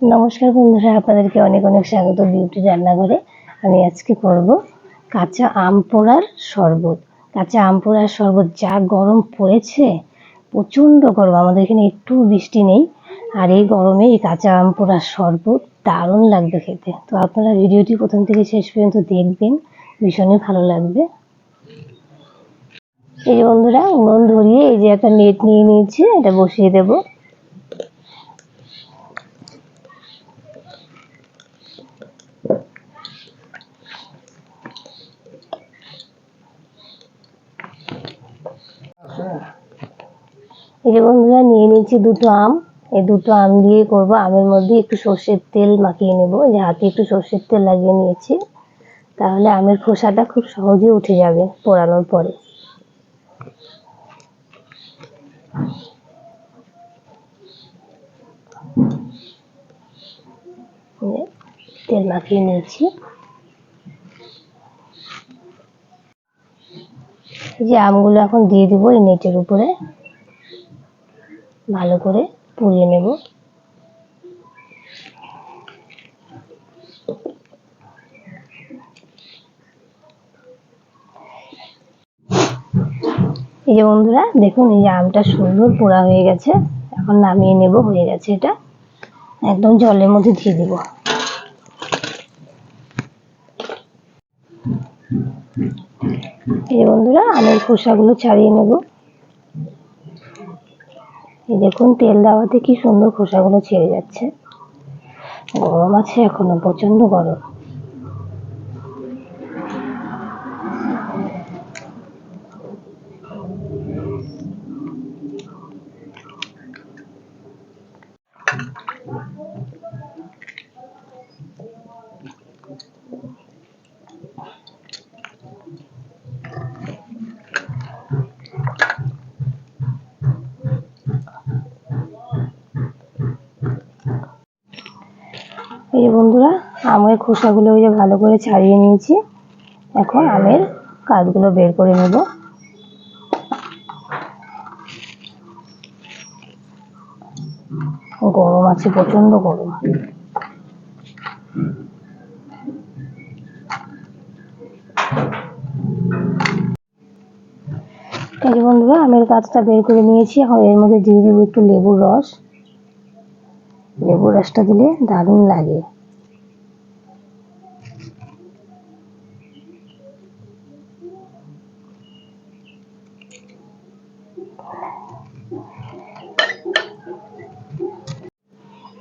নমস্কার বন্ধুরা, আপনাদেরকে অনেক অনেক স্বাগত বিউটি রান্নাঘরে। আমি আজকে করব কাঁচা আম পোড়ার শরবত। কাঁচা আম পোড়ার শরবত যা গরম পড়েছে, প্রচণ্ড গরম, আমাদের এখানে একটু বৃষ্টি নেই। আর এই গরমে এই কাঁচা আম পোড়ার শরবত দারুণ লাগবে খেতে। তো আপনারা ভিডিওটি প্রথম থেকে শেষ পর্যন্ত দেখবেন, ভীষণই ভালো লাগবে। এই বন্ধুরা, উনুন ধরিয়ে এই যে একটা নেট নিয়ে নিয়েছি, এটা বসিয়ে দেবো। এই যে বন্ধুরা, নিয়ে নিয়েছি দুটো আম। এই দুটো আম দিয়ে করব। আমের মধ্যে একটু সর্ষের তেল মাখিয়ে নেব। যে হাতে একটু সর্ষের তেল লাগিয়ে নিয়েছি। তাহলে আমের খোসাটা খুব সহজে উঠে যাবে পোড়ানোর পরে। তেল মাখিয়ে নিয়েছি। যে আমগুলো এখন দিয়ে দিব এই নেটের উপরে। ভালো করে পুড়িয়ে নেব। এই যে বন্ধুরা, দেখুন এই যে আমটা সুন্দর পোড়া হয়ে গেছে। এখন নামিয়ে নেব, হয়ে গেছে এটা। একদম জলের মধ্যে দিয়ে দিব। এই বন্ধুরা, আমের খোসাগুলো ছাড়িয়ে নেব। এই দেখুন, তেল দেওয়াতে কি সুন্দর খোসাগুলো ছেড়ে যাচ্ছে। গরম আছে এখনও প্রচণ্ড গরম। যে বন্ধুরা, আমের খোসাগুলো ওই যে ভালো করে ছাড়িয়ে নিয়েছি। এখন আমের কাজগুলো বের করে নেব। গরম আছে প্রচণ্ড গরম। এই বন্ধুরা, আমের কাজটা বের করে নিয়েছি। এখন এর মধ্যে দিয়ে দিব একটু লেবুর রস। লেবুর রসটা দিলে দারুণ লাগে।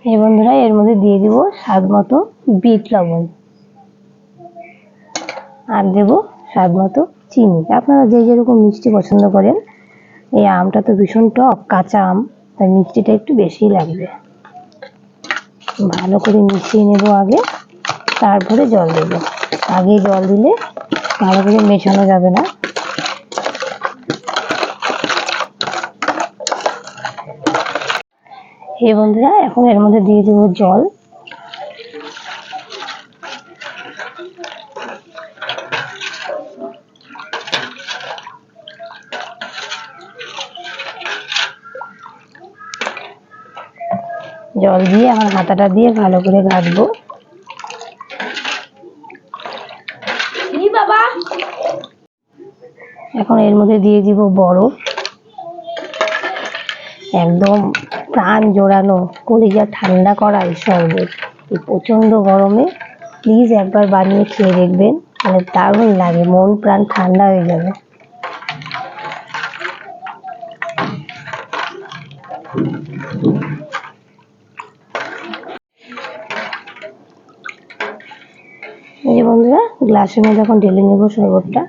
এই বন্ধুরা, এর মধ্যে দিয়ে দিব স্বাদ মতো বিট লবণ। আর দেব স্বাদ মতো চিনি। আপনারা যে যেরকম মিষ্টি পছন্দ করেন, এই আমটা তো ভীষণ টক, কাঁচা আম, তাই মিষ্টিটা একটু বেশিই লাগবে। ভালো করে মিশিয়ে নেব আগে, তারপরে জল দেব। আগে জল দিলে ভালো করে মেশানো যাবে না। এই বন্ধুরা এখন এর মধ্যে দিয়ে দেবো জল। জল দিয়ে এখন হাতাটা দিয়ে ভালো করে ঘাটবো বাবা? এখন এর মধ্যে দিয়ে দিব বরফ। একদম প্রাণ জোড়ানো, কলিজা ঠান্ডা করা এই শরবত। এই প্রচণ্ড গরমে প্লিজ একবার বানিয়ে খেয়ে দেখবেন মানে দারুণ লাগে, মন প্রাণ ঠান্ডা হয়ে যাবে। বন্ধুরা গ্লাসের মধ্যে এখন ঢেলে নেব শরবতটা।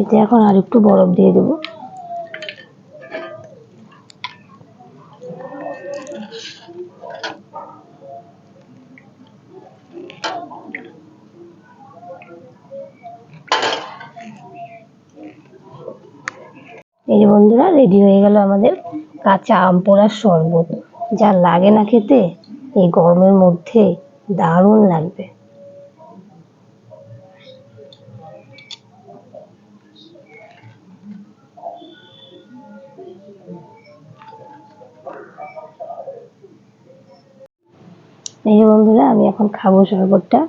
এতে এখন আর একটু বরফ দিয়ে দেব। এই বন্ধুরা, রেডি হয়ে গেল আমাদের কাঁচা আম পোড়ার শরবত। যা লাগে না খেতে, এই গরমের মধ্যে দারুণ লাগবে। এই যে বন্ধুরা, আমি এখন খাব শরবতটা।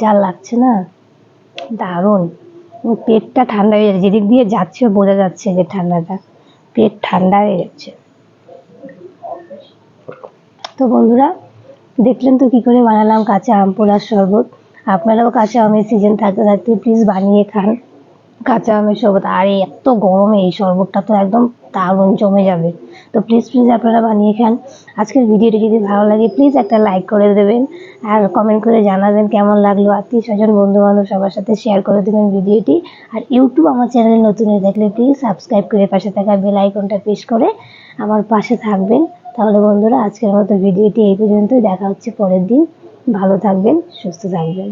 যা লাগছে না, দারুণ। পেটটা ঠান্ডা হয়ে যাচ্ছে, যেদিক দিয়ে যাচ্ছে বোঝা যাচ্ছে যে ঠান্ডাটা। পেট ঠান্ডা হয়ে যাচ্ছে। তো বন্ধুরা, দেখলেন তো কি করে বানালাম কাঁচা আম পোড়ার শরবত। আপনারাও কাঁচা আমের সিজন থাকতে থাকতে প্লিজ বানিয়ে খান কাঁচা আমের শরবত। আর, এত গরমে এই শরবতটা তো একদম দারুণ জমে যাবে। তো প্লিজ প্লিজ আপনারা বানিয়ে খান। আজকের ভিডিওটি যদি ভালো লাগে প্লিজ একটা লাইক করে দেবেন আর কমেন্ট করে জানাবেন কেমন লাগল। আত্মীয় স্বজন বন্ধু বান্ধব সবার সাথে শেয়ার করে দেবেন ভিডিওটি আর ইউটিউব আমার চ্যানেলে নতুন হয়ে থাকলে প্লিজ সাবস্ক্রাইব করে পাশে থাকা বেল আইকনটা প্রেস করে আমার পাশে থাকবেন। তাহলে বন্ধুরা, আজকের মতো ভিডিওটি এই পর্যন্তই। দেখা হচ্ছে পরের দিন। ভালো থাকবেন, সুস্থ থাকবেন।